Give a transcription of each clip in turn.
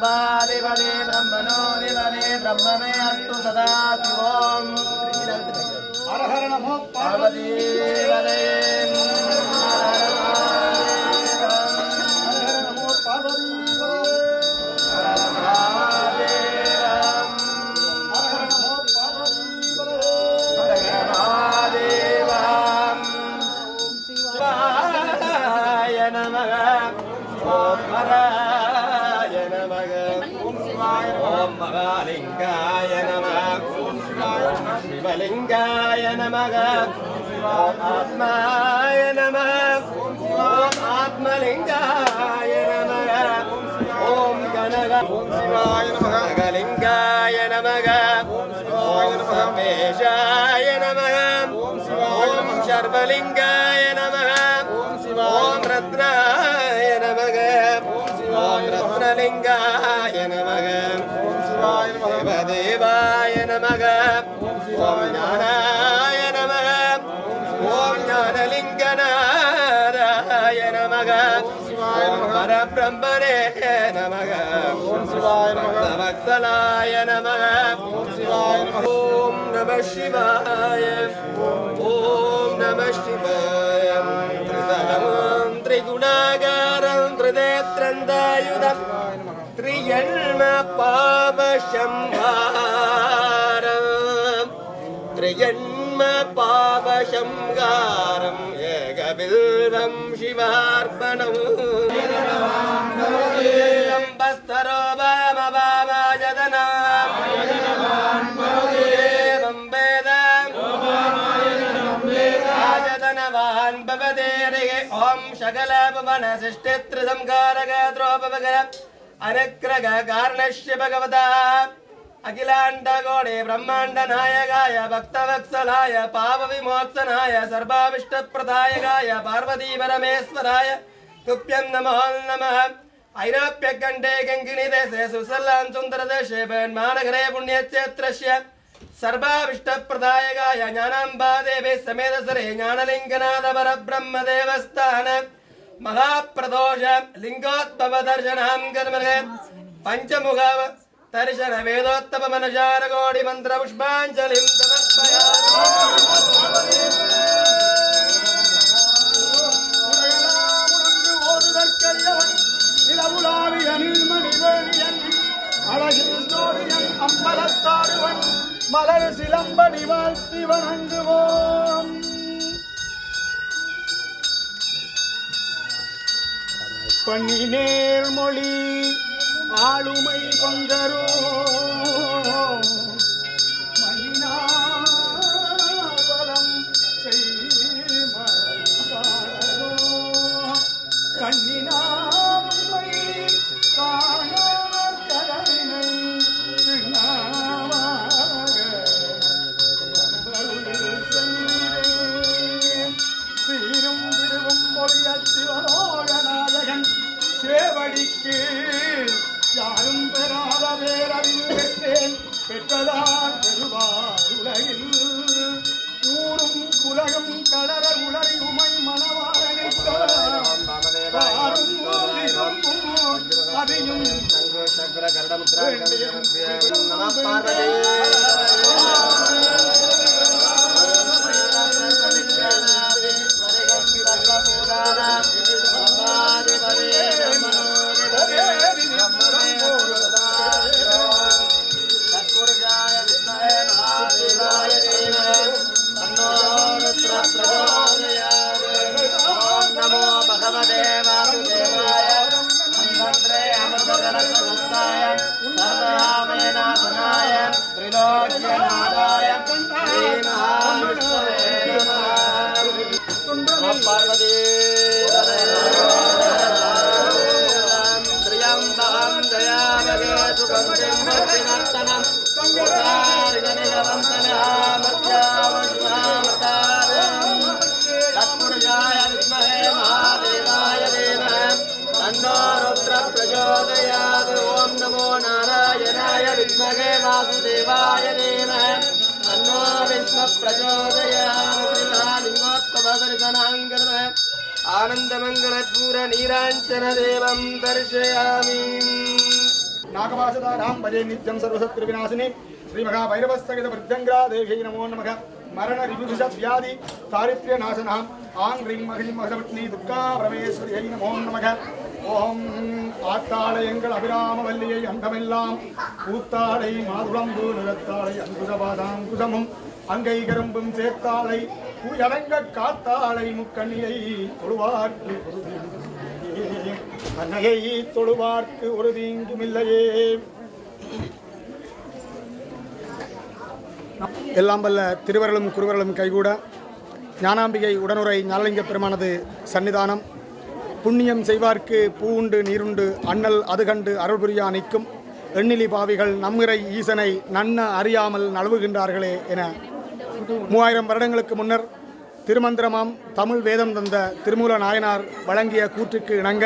ब्रह्मादिपदे ब्रह्मणोदिपदे ब्रह्म मे अस्तु सदा शिवोम् हर हर नमो पार्वती ஓம் மகாலிங்காய நமக ஓம் சிவாய சிவலிங்காய நமக ஓம் ஆத்மாய நமக ஓம் ஆத்மலிங்காய நமக ஓம் கனக ஓம் சிவாய நமக கலிங்காய நமக ஓம் சர்வேஷாய நமக ஓம் சர்வலிங்காய நமக நமக நமக. ஓம் ஞானாய நமக ஓம் ஞானலிங்கநாராய நமக. ஓம் பரபிரம்மனே நமக. ஓம் சிவாய நமக வத்சலாய நமக ஓம் சிவாய ஓம் நம சிவாய. ஓம் நம சிவாய. திரிதலம் திரிகுணாகாரம் पावशंहारं त्रिजन्म पावशंहारम् एकबिल्वं शिवार्पणम् शम्भस्तरो वामवामायदनाम् वाहन् भवते ॐ शकलपवन सृष्टित्रिसंकारकद्रोपवकर அனுக்கிரக காரணஸ்ய பகவதா அகிலாண்டகோடே பிரம்மாண்ட நாயகாய பக்தவத்சலாய பாவ விமோச்சனாய சர்வாவிஷ்ட பிரதாயகாய பார்வதி பரமேஸ்வராய துப்பியம் நமோ நம ஐரோப்பிய கண்டே கங்கிணி தேசே சுவிட்சர்லாந்து சுந்தர தேசே மாநகரே புண்ணியக்ஷேத்ரஸ்ய சர்வாவிஷ்ட பிரதாயகாய ஞானாம்பா தேவி சமேதசரே ஞானலிங்கநாத பரபிரம்ம தேவஸ்தான மகாபிரதோஷ லிங்கோத்பவ தர்சனம் கர்மகே பஞ்சமுக தரிசன வேதோத்தம மனசார கோடி மந்திர புஷ்பாஞ்சலி அம்பலத்தாடுவன் மலர் சிலம்படி வாழ்த்தி வணங்குவோம் பண்ணி நேர்மொழி ஆளுமை கொண்டரோ. நம பார்வதி नमो ஆனந்தமங்களபூர நீராஞ்சன தேவம் தரிசயாமி நாகபாசதாராம் பஜே நித்யம் சர்வசத்ரு விநாசினி ஸ்ரீ மகா பைரவஸ்தகித பிரத்யங்கரா தேவியை நமோ நமக மரண ரிபுஷ வியாதி தாரித்ய நாசனம் ஆங் ரிங் மகிழ் மகபத்னி துர்கா பரமேஸ்வரியை நமோ நமக ஓம் ஆத்தாள அபிராம வல்லியை அண்டமெல்லாம் கூத்தாடை மாதுளம்பு நிறத்தாளை அங்குதபாதாங்குதமும் அங்கை கரும்பும் சேர்த்தாளை பூயடங்க காத்தாளை முக்கண்ணியை தொழுவார்க்கு பொருதி தொழுவார்க்கு ஒரு தீங்குமில்லையே எல்லாம் வல்ல திருவரலும் குருவரலும் கைகூட ஞானாம்பிகை உடனுரை ஞானலிங்க பெருமானது சன்னிதானம். புண்ணியம் செய்வார்க்கு பூவுண்டு நீருண்டு அண்ணல் அது கண்டு அருள் புரியா நிற்கும். எண்ணிலி பாவிகள் நம்மிறை ஈசனை நன்ன அறியாமல் நழுவுகின்றார்களே என மூவாயிரம் வருடங்களுக்கு முன்னர் திருமந்திரமாம் தமிழ் வேதம் தந்த திருமூல நாயனார் வழங்கிய கூற்றுக்கு இணங்க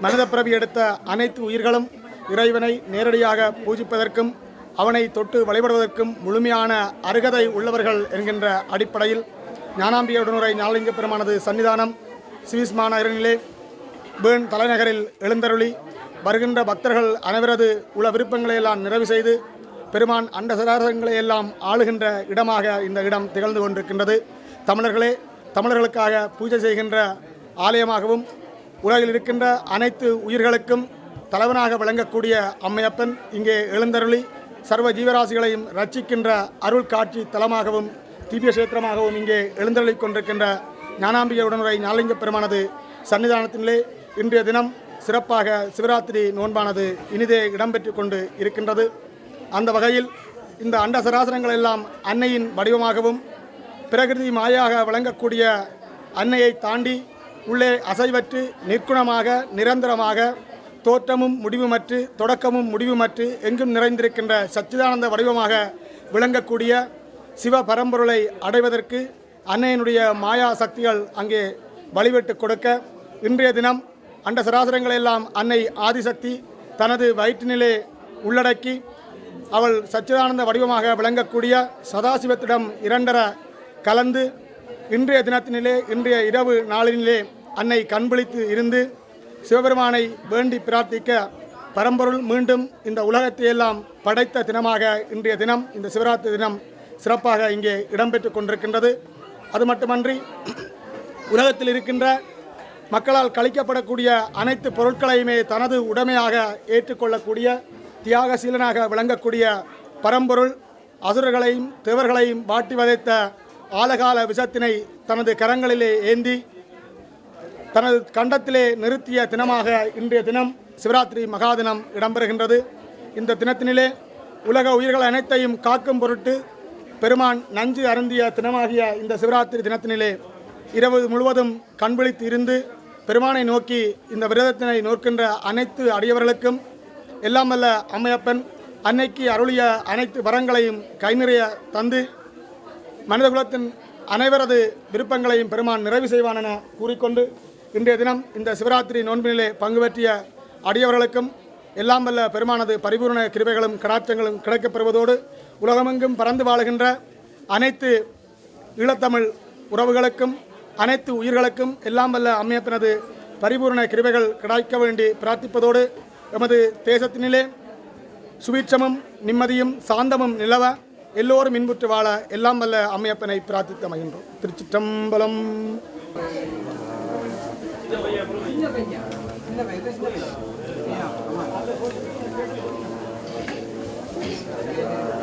மனித பிறவி எடுத்த அனைத்து உயிர்களும் இறைவனை நேரடியாக பூஜிப்பதற்கும் அவனை தொட்டு வழிபடுவதற்கும் முழுமையான அருகதை உள்ளவர்கள் என்கின்ற அடிப்படையில் ஞானாம்பியுடனுரை ஞானலிங்க பெருமானது சன்னிதானம் சிவிஸ்மான மாநகரிலே பேர்ன் தலைநகரில் எழுந்தருளி வருகின்ற பக்தர்கள் அனைவரது உள விருப்பங்களை எல்லாம் நிறைவு செய்து பெருமான் அண்ட சராசரங்களை எல்லாம் ஆளுகின்ற இடமாக இந்த இடம் திகழ்ந்து கொண்டிருக்கின்றது. தமிழர்களே தமிழர்களுக்காக பூஜை செய்கின்ற ஆலயமாகவும் உலகில் இருக்கின்ற அனைத்து உயிர்களுக்கும் தலைவனாக விளங்கக்கூடிய அம்மையப்பன் இங்கே எழுந்தருளி சர்வ ஜீவராசிகளையும் ரட்சிக்கின்ற அருள் காட்சி தலமாகவும் திவ்யக்ஷேத்திரமாகவும் இங்கே எழுந்தருளி கொண்டிருக்கின்ற ஞானாம்பிகை உடனுரை ஞாலிங்க பெருமானது சன்னிதானத்திலே இன்றைய தினம் சிறப்பாக சிவராத்திரி நோன்பானது இனிதே இடம்பெற்று கொண்டு இருக்கின்றது. அந்த வகையில் இந்த அண்ட சராசரங்கள் எல்லாம் அன்னையின் வடிவமாகவும் பிரகிருதி மாயாக விளங்கக்கூடிய அன்னையை தாண்டி உள்ளே அசைவற்று நிற்குணமாக நிரந்தரமாக தோற்றமும் முடிவுமற்று தொடக்கமும் முடிவுமற்று எங்கும் நிறைந்திருக்கின்ற சச்சிதானந்த வடிவமாக விளங்கக்கூடிய சிவ பரம்பொருளை அடைவதற்கு அன்னையினுடைய மாயா சக்திகள் அங்கே வழிவிட்டு கொடுக்க இன்றைய தினம் அண்ட சராசரங்களெல்லாம் அன்னை ஆதிசக்தி தனது வயிற்றினிலே உள்ளடக்கி அவள் சச்சிதானந்த வடிவமாக விளங்கக்கூடிய சதாசிவத்திடம் இரண்டர கலந்து இன்றைய தினத்தினிலே இன்றைய இரவு நாளினிலே அன்னை கண்பிழித்து இருந்து சிவபெருமானை வேண்டி பிரார்த்திக்க பரம்பொருள் மீண்டும் இந்த உலகத்தையெல்லாம் படைத்த தினமாக இன்றைய தினம் இந்த சிவராத்திரி தினம் சிறப்பாக இங்கே இடம்பெற்று கொண்டிருக்கின்றது. அது மட்டுமன்றி உலகத்தில் இருக்கின்ற மக்களால் கழிக்கப்படக்கூடிய அனைத்து பொருட்களையுமே தனது உடைமையாக ஏற்றுக்கொள்ளக்கூடிய தியாகசீலனாக விளங்கக்கூடிய பரம்பொருள் அசுரர்களையும் தேவர்களையும் வாட்டி வதைத்த ஆலகால விஷத்தினை தனது கரங்களிலே ஏந்தி தனது கண்டத்திலே நிறுத்திய தினமாக இன்றைய தினம் சிவராத்திரி மகா தினம் இடம்பெறுகின்றது. இந்த தினத்தினிலே உலக உயிர்கள் அனைத்தையும் காக்கும் பொருட்டு பெருமான் நஞ்சு அருந்திய தினமாகிய இந்த சிவராத்திரி தினத்தினிலே இரவு முழுவதும் கண்விழித்து இருந்து பெருமானை நோக்கி இந்த விரதத்தினை நோக்கின்ற அனைத்து அடியவர்களுக்கும் எல்லாம் வல்ல அம்மையப்பன் அன்னைக்கு அருளிய அனைத்து வரங்களையும் கைநிறைய தந்து மனிதகுலத்தின் அனைவரது விருப்பங்களையும் பெருமான் நிறைவு செய்வான் என கூறிக்கொண்டு இன்றைய தினம் இந்த சிவராத்திரி நோன்பினிலே பங்கு பெற்றிய அடியவர்களுக்கும் எல்லாம் வல்ல பெருமானது பரிபூர்ண கிருபைகளும் கடாட்சங்களும் கிடைக்கப்பெறுவதோடு உலகமெங்கும் பறந்து வாழுகின்ற அனைத்து ஈழத்தமிழ் உறவுகளுக்கும் அனைத்து உயிர்களுக்கும் எல்லாம் வல்ல அம்மையப்பனது பரிபூர்ண கிருபைகள் கிடைக்க வேண்டி பிரார்த்திப்பதோடு எமது தேசத்தினிலே சுபீட்சமும் நிம்மதியும் சாந்தமும் நிலவ எல்லோரும் இன்புற்று வாழ எல்லாம் வல்ல அம்மையப்பனை பிரார்த்தித்து அமைகின்றோம் திருச்சிற்றம்பலம். அது